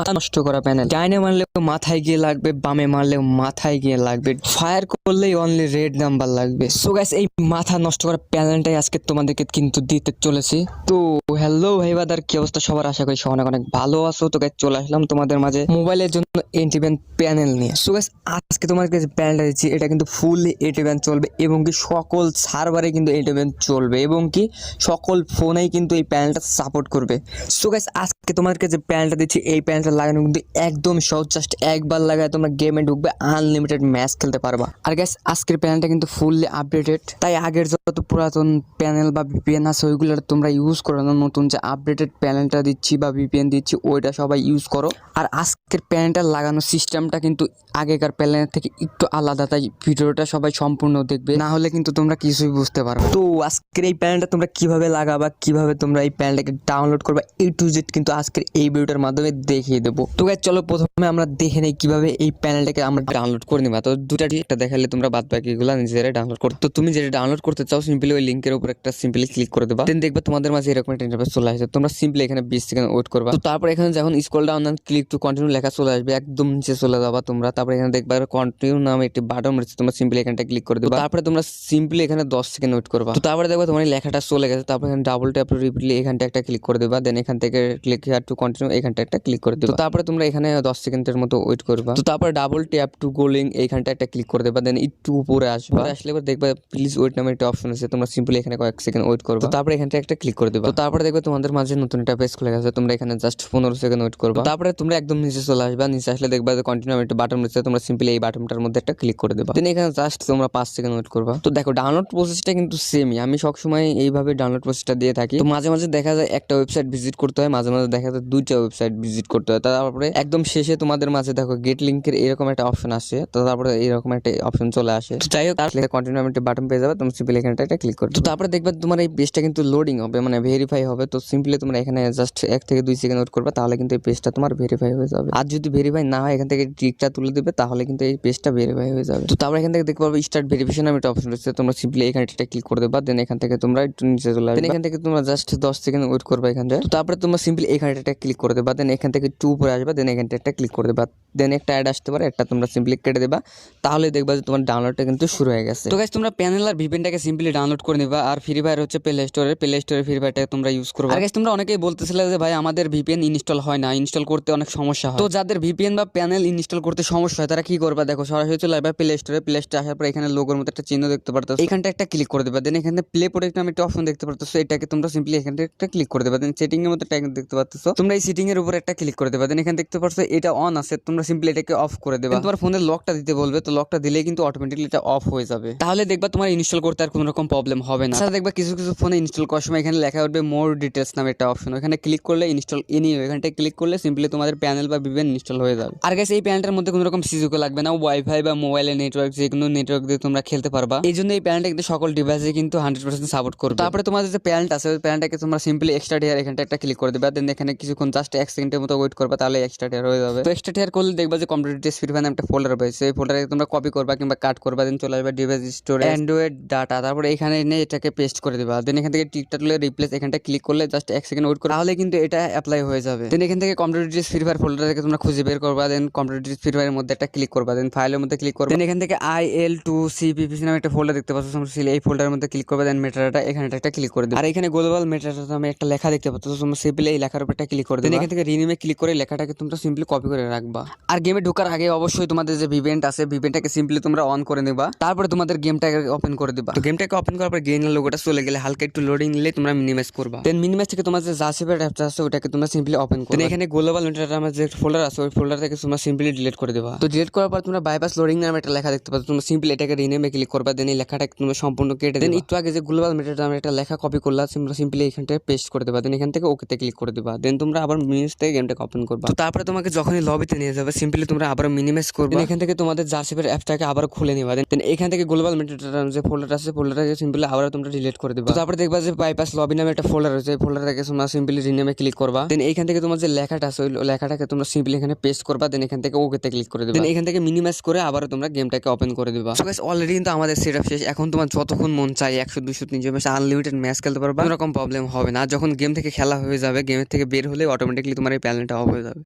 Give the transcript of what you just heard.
মাথা নষ্ট করা প্যানেল ডাইনে মারলেও মাথায় গিয়ে লাগবে, বামে মারলেও মাথায় গিয়ে লাগবে। ফায়ার করলেই অনলি রেড নাম্বার লাগবে। সো গাইস এই মাথা নষ্ট করা প্যানেলটাই আজকে তোমাদেরকে কিন্তু দিতে চলেছি। তো হ্যালো ভাই বাদার কি অবস্থা সবার? আশা করি সবাই অনেক ভালো আছো। তো গাইস চলে আসলাম তোমাদের মাঝে মোবাইলের জন্য এন্টিভেন প্যানেল নিয়ে। সো গাইস আজকে তোমাদেরকে যে প্যানেলটা দিচ্ছি, এটা কিন্তু ফুললি এটিভেন চলবে এবং কি সকল সার্ভারে কিন্তু এটিভেন চলবে এবং কি সকল ফোনেই কিন্তু এই প্যানেলটা সাপোর্ট করবে। সো গাইস আজকে তোমাদেরকে যে প্যানেলটা দিচ্ছি, এই প্যানেলটা লাগানো কিন্তু একদম সহজ জাস্ট একবার লাগায় তোমরা গেমে ঢুকবে আনলিমিটেড ম্যাচ খেলতে পারবা। আর গাইস আজকের প্যানেলটা কিন্তু ফুললি আপডেটেড তাই আগের যত পুরাতন প্যানেল বা ভিপিএন আছে ওইগুলো তোমরা ইউজ করো না, নতুন যে আপডেটেড প্যানেলটা দিচ্ছি বা ভিপিএন দিচ্ছি, ওইটা সবাই ইউজ করো। আর আজকের প্যানেলটা লাগানোর সিস্টেমটা কিন্তু আগেকার প্যানেলের থেকে একটু আলাদা, তাই ভিডিওটা সবাই সম্পূর্ণ দেখবে। না হলে কিন্তু তোমরা কিছুই বুঝতে পারো তো আজকের এই প্যানেলটা তোমরা কীভাবে লাগাবা, কীভাবে তোমরা এই প্যানেলটাকে ডাউনলোড করবা এই টু জেড কিন্তু আজকের এই ভিডিওটার মাধ্যমে দেখিয়ে দেবো। তো গাইস চলো প্রথমে আমরা দেখে নেই কীভাবে এই প্যানেলটাকে আমরা ডাউনলোড করে নিবা। তো দুটা একটা দেখালে তোমরা বাদ বাকিগুলো নিজেরাই ডাউনলোড করতে তো তুমি যেটা ডাউনলোড করতে চাও সিম্পলি ওই লিঙ্কের উপর একটা সিম্পলি ক্লিক করে দেবা। দেন দেখবে তোমাদের মাঝে এরকম একটা ইন্টারফেস চলে আসবে তোমরা সিম্পলি এখানে বিশ সেকেন্ড ওয়েট করবা। তো তারপর এখানে যখন scroll down click to continue লেখা চলে আসবে, একদম নিচে চলে যাবা তোমরা। তারপর এখানে দেখবা কন্টিনিউ নামে একটি বাটন রয়েছে, তোমরা সিম্পলি এখানটা ক্লিক করে দেবা। তারপরে তোমরা সিম্পলি এখানে দশ সেকেন্ড ওয়েট করবা। তো তারপরে দেখবা তোমার লেখাটা চলে গেছে। তারপর এখানে ডাবল ট্যাপ রিপিটলি এখানটা একটা ক্লিক করে দেবা। দেন এখান থেকে ক্লিক হেয়ার টু কন্টিনিউ এখানটা একটা ক্লিক করে দেবা। তারপরে তোমরা এখানে দশ সেকেন্ডের মতো ওয়েট করবা। তো তারপরে ডাবল ট্যাপ টু গোলিং এইখানটা একটা ক্লিক করে দেবা দেন একটু উপরে আসবা। আসলে এবার দেখবা প্লিজ ওয়েট নামে একটা অপশন আছে তোমরা সিম্পলি এখানে কয়েক সেকেন্ড ওয়েট করবা। তারপরে এখানটা একটা ক্লিক করে দেবা। তো তারপরে দেখবে তোমাদের মাঝে নতুন একটা পেজ খুলে গেছে তোমরা এখানে জাস্ট পনেরো সেকেন্ড ওয়েট করবা। তারপরে তোমরা একদম নিচে চলে আসবা নিচে আসলে দেখবা যে কন্টিনিউ একটা বাটন রয়েছে তোমরা সিম্পলি এই বাটনটার মধ্যে একটা ক্লিক করে দেবা। দেন এখানে জাস্ট তোমরা পাঁচ সেকেন্ড ওয়েট করবা। তো দেখো ডাউনলোড প্রসেসটা কিন্তু সেমই আমি সবসময় এইভাবে ডাউনলোড প্রসেসটা দিয়ে থাকি। তো মাঝে মাঝে দেখা যায় একটা ওয়েবসাইট ভিজিট করতে হয় মাঝে মাঝে দেখা যায় দুইটা ওয়েবসাইট ভিজিট করতে হয়। তারপরে একদম শেষে তোমাদের মাঝে দেখো গেট লিঙ্কের এরকম একটা অপশন আসে। তো তারপরে এরকম একটা অপশন চলে আসে। তো যাই হোক তাহলে কন্টিনিউ একটা বাটন পেয়ে যাবে তুমি সিম্পলি এখানটা একটা ক্লিক করো তো তারপরে দেখবে তোমার এই পেজটা কিন্তু লোডিং হবে মানে ভেরিফাই হবে। তো সিম্পলি তোমরা এখানে জাস্ট এক থেকে দুই সেকেন্ড ওয়েট করবে তাহলে কিন্তু এই পেজটা তোমার ভেরিফাই হয়ে যাবে। আর যদি ভেরিফাই না হয় এখান থেকে টিকটা তুলে দেবে তাহলে কিন্তু এই পেজটা ভেরিফাই হয়ে যাবে। তো তারপরে এখান থেকে দেখতে পারবে স্টার্ট ভেরিফিকেশন আমি একটা অপশন রয়েছে। তোমরা সিম্পলি এখানে একটা ক্লিক করে দেবা দেন এখান থেকে তোমরা একটু নিচে চলে আসবে। এখান থেকে তোমরা জাস্ট দশ সেকেন্ড ওয়েট করবে এখান থেকে। তো তারপরে তোমরা সিম্পলি এখানে একটা ক্লিক করে দেবা দেন এখান থেকে টু উপরে আসবে দেন এখান থেকে একটা ক্লিক করে দেবা। দেন একটা অ্যাড আসতে পারে একটা তোমরা সিম্পলি কেটে দেবা। তাহলে দেখবা যে তোমার ডাউনলোডটা কিন্তু শুরু হয়ে গেছে। তো গাইস তোমরা প্যানেল আর ভিপিএনটাকে সিম্পলি ডাউনলোড করে নিবা আর ফ্রি ফায়ার হচ্ছে প্লে স্টোরে প্লে স্টোরে ফ্রি ফায়ারটাকে তোমরা ইউজ করবে। আর গাইস তোমরা অনেকেই বলতেছিলে যে ভাই আমাদের ভিপিএন ইনস্টল হয় না ইনস্টল করতে অনেক সমস্যা হয়। তো যাদের ভিপিএন বা প্যানেল ইনস্টল করতে সমস্যা হয় তারা কি করবা? দেখো সরাসরি চলে আসবে প্লে স্টোরে প্লে স্টোরে আসার পর এখানে লোগোর মতো একটা চিহ্ন দেখতে পারতো এখানটা একটা ক্লিক করে দেবা। দেন এখানে প্লে প্রোডাক্ট নামে একটা অপশন দেখতে পারতো এটাকে তোমরা সিম্পলি এখান থেকে একটা ক্লিক করে দেবা। দেন সেটিং এর মতো ট্যাগ দেখতে পাচ্ছ তোমরা এই সেটিং এর উপর একটা ক্লিক করে দেবা। দেন এখানে দেখতে পাচ্ছ এটা অন আছে তোমরা সিম্পলি এটাকে অফ করে দেবা। তোমার ফোনের লকটা দিতে বলবে তো লকটা দিলেই কিন্তু অটোমেটিকলি এটা অফ হয়ে যাবে। তাহলে দেখবা তোমার ইনস্টল করতে আর কোনো রকম প্রবলেম হবে না। তাছাড়া দেখবা কিছু কিছু ফোনে ইনস্টল করার সময় এখানে লেখা উঠবে মোর ডিটেলস নামে একটা অপশন এখানে ক্লিক করলে ইনস্টল এনি এখানটা ক্লিক করলে সিম্পলি তোমাদের প্যানেল বা বিভেন ইনস্টল হয়ে যাবে। আর গেছে এই প্যানেলটার মধ্যে কোনো রকম সিজুকে লাগবে না। ওয়াইফাই বা মোবাইলের নেটওয়ার্ক যে কোনো নেটওয়ার্ক দিয়ে তোমরা খেলতে পারবা। এই জন্য এই প্যানেলটা কিন্তু সকল ডিভাইসে কিন্তু হান্ড্রেড পার্সেন্ট সাপোর্ট করবে। তারপরে তোমাদের যে প্যানেলটা আছে ওই প্যানেলটাকে তোমরা সিম্পলি এক্সট্রা টিয়ার এখানটা একটা ক্লিক করে দেবে। দেন এখানে কিছুক্ষণ জাস্ট এক সেকেন্ডের মতো ওয়েট করবা তাহলে এক্সট্রা টিয়ার হয়ে যাবে। তো এক্সট্রা টিয়ার করলে দেখবা যে কম্পিউটার স্পিড ফ্যান একটা ফোল্ডার রয়েছে এই ফোল্ডারে তোমরা কপি করবা কিংবা কাট করবা দেন চলে আসবে ডিভাইস স্টোরে অ্যান্ড্রয়েড ডাটা তারপরে এখানে এনে এটাকে পেস্ট করে দেবা। দেন এখান থেকে টিকটা তুলে রিপ্লেস এখানটা ক্লিক করলে জাস্ট এক সেকেন্ড ওয়েট করে তাহলে কিন্তু এটা অ্যাপ্লাই হয়ে যাবে। দেন এখান থেকে কম্পিউটার ফ্রি ফায়ার ফোল্ডার থেকে তোমরা খুঁজে বের করবা দেন কম্পিউটার ফ্রি ফায়ারের মধ্যে একটা ক্লিক করবা দেন ফাইলের মধ্যে ক্লিক করবা। দেন এখান থেকে আই এল টু সিপিপিসি নামে একটা ফোল্ডার দেখতে পাচ্ছ এই ফোল্ডারের মধ্যে ক্লিক করবা দেন মেটাটা এখানে একটা ক্লিক করে দেবে। আর এখানে গ্লোবাল মেটাটা নামে একটা লেখা দেখতে পাচ্ছ, তোমরা সিম্পলি এই লেখার একটা ক্লিক করে দেন এখান থেকে রিনিমে ক্লিক করে লেখাটাকে তোমরা সিম্পলি কপি করে রাখবা। আর গেমে ঢোকার আগে অবশ্যই তোমাদের যে ভিভেন্ট আছে ভিভেন্টটাকে সিম্পলি তোমরা অন করে নেবা। তারপরে তোমাদের গেমটাকে ওপেন করে দিবা। তো গেমটাকে ওপেন করার পর গেমের লোগোটা চলে গেলে হালকা একটু লোডিং নিলে তোমরা মিনিমাইজ করবা। দেন মিনিমাইজ থেকে তোমার যে জাসিপের অ্যাপটা আছে ওটাকে তোমরা সিম্পলি ওপেন করবে। এখানে গ্লোবাল মেটাটা আমার যে ফোল্ডার আছে ওই ফোল্ডার থেকে তোমরা সিম্পলি ডিলিট করে দেবা। তো ডিলিট করার পর তোমরা বাইপাস লোডিং নামে একটা লেখা দেখতে পাচ্ছ। তোমরা সিম্পলি এটাকে রিনেমে ক্লিক করবা দেন এই লেখাটাকে তোমরা সম্পূর্ণ কেটে দেন একটু আগে যে গ্লোবাল আমি একটা লেখা কপি করলা তোমরা সিম্পলি এখানটায় পেস্ট করে দেবা। দেন এখান থেকে ওকেতে ক্লিক করে দেবা। দেন তোমরা আবার মিনিমাইজ থেকে গেমটাকে ওপেন করবা। তো তারপরে তোমাকে যখনই লবিতে নিয়ে যাবে সিম্পলি তোমরা আবার মিনিমাইজ করবে। এখান থেকে তোমাদের জাসিপের অ্যাপটাকে আবার খুলে নিবা। দেন এখান থেকে গ্লোবাল মেটাটা যে ফোল্ডার আছে ফোল্ডারটাকে সিম্পলি আবার তোমরা ডিলিট করে দেবা। তারপরে দেখবা যে বাইপাস লবি নামে একটা ফোল্ডার আছে ফোল্ডারটাকে তোমরা সিম্পলি রিনেমে ক্লিক করবা। দেন এখান থেকে তোমার যে লেখাটা আছে ওই লেখাটাকে তোমরা সিম্পলি এখানে পেস্ট করবা দেন এখান থেকে ওকেতে ক্লিক করে দেবা। দেন এখান থেকে মিনিমাইজ করে আবার তোমরা গেমটাকে ওপেন করে দেবা। সো গাইস অলরেডি কিন্তু আমাদের সেটআপ শেষ। এখন তোমার যতক্ষণ মন চাই একশো দুশো তিনশো ম্যাচ আনলিমিটেড ম্যাচ খেলতে পারবা। কোনো রকম প্রবলেম হবে না। আর যখন গেম থেকে খেলা হয়ে যাবে গেমের থেকে বের হলে অটোমেটিকলি তোমার এই প্যানেলটা অফ হয়ে যাবে।